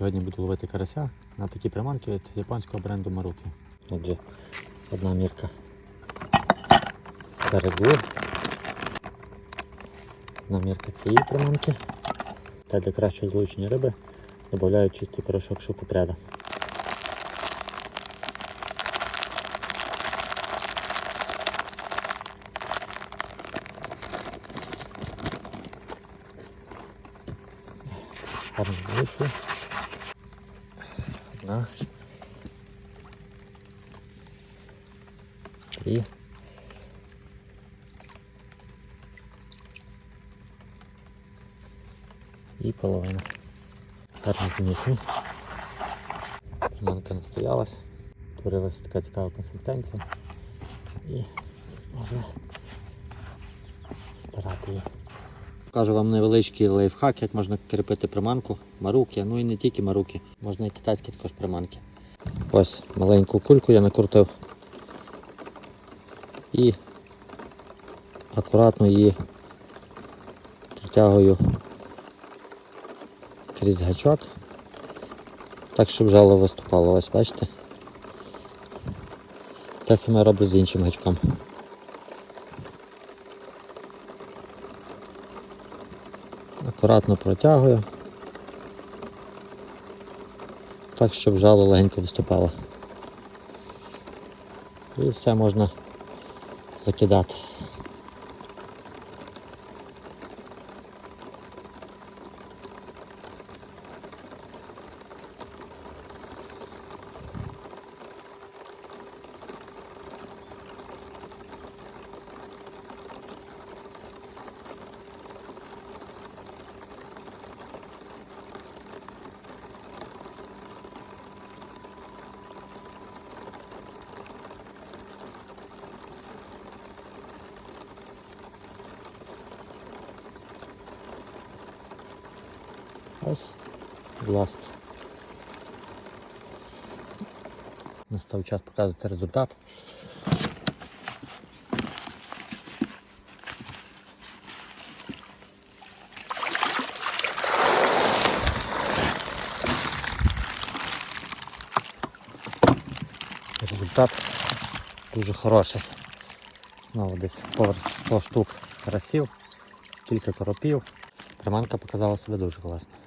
Сьогодні буду ловити карася на такі приманки від японського бренду Маруки. Отже, одна мірка берегу. Одна мірка цієї приманки. Та для кращого злучення риби додаю чистий порошок шокопряда. Гарно вийшло. Одна. Дві. І половина. Гарно змішую. Приманка настоялась. Творилася така цікава консистенція. І можна Покажу вам невеличкий лайфхак, як можна кріпити приманку, маруки, ну і не тільки маруки, можна і китайські також приманки. Ось маленьку кульку я накрутив і акуратно її притягую крізь гачок, так щоб жало виступало. Ось бачите? Те саме роблю з іншим гачком. Акуратно протягую. Так, щоб жало легенько виступало. І все можна закидати. Ось, ласка. Настав час показувати результат. Результат дуже хороший. Знову десь поверх 100 штук карасів, кілька коропів. Приманка показала себе дуже класно.